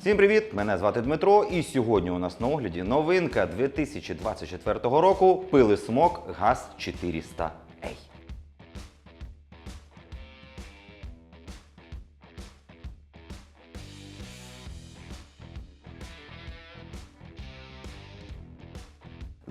Всім привіт! Мене звати Дмитро, і сьогодні у нас на огляді новинка 2024 року пили смок ГАЗ 400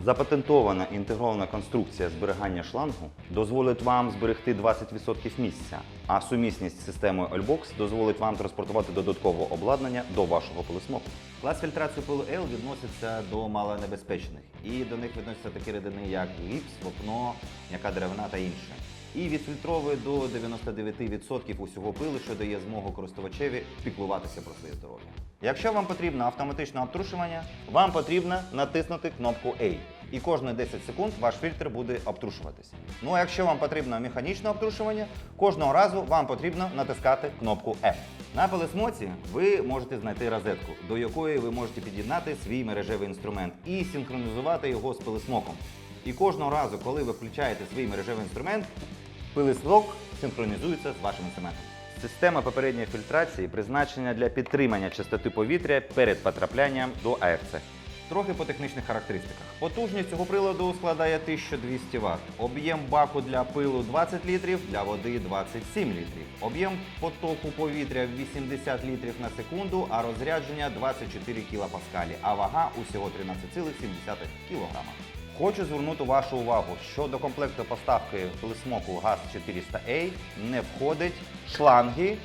Запатентована інтегрована конструкція зберігання шлангу дозволить вам зберегти 20% місця, а сумісність з системою Allbox дозволить вам транспортувати додаткове обладнання до вашого пилосмоку. Клас фільтрації пилу L відноситься до малонебезпечних, і до них відносяться такі рідини, як гіпс, вапно, м'яка деревина та інше. І відфільтровує до 99% усього пилу, що дає змогу користувачеві піклуватися про своє здоров'я. Якщо вам потрібно автоматичне обтрушування, вам потрібно натиснути кнопку A. І кожні 10 секунд ваш фільтр буде обтрушуватися. Ну а якщо вам потрібно механічне обтрушування, кожного разу вам потрібно натискати кнопку F. На пилисмоці ви можете знайти розетку, до якої ви можете під'єднати свій мережевий інструмент і синхронізувати його з пилисмоком. І кожного разу, коли ви включаєте свій мережевий інструмент, пилисмок синхронізується з вашим інструментом. Система попередньої фільтрації призначена для підтримання чистоти повітря перед потраплянням до АФЦ. Трохи по технічних характеристиках. Потужність цього приладу складає 1200 Вт. Об'єм баку для пилу 20 літрів, для води 27 літрів. Об'єм потоку повітря 80 літрів на секунду, а розрядження 24 кПа, а вага усього 13,7 кг. Хочу звернути вашу увагу, що до комплекту поставки блисмоку ГАЗ 400A не входить шланги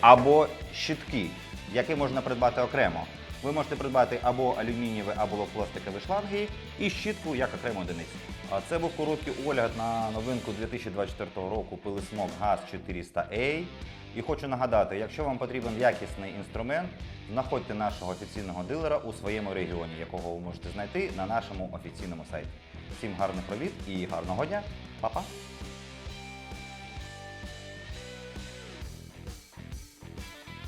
або щитки, які можна придбати окремо. Ви можете придбати або алюмінієві, або пластикові шланги і щітку як окрему одиницю. А це був короткий огляд на новинку 2024 року пилисмок ГАЗ 400A. І хочу нагадати, якщо вам потрібен якісний інструмент, знаходьте нашого офіційного дилера у своєму регіоні, якого ви можете знайти на нашому офіційному сайті. Всім гарних робіт і гарного дня. Па-па!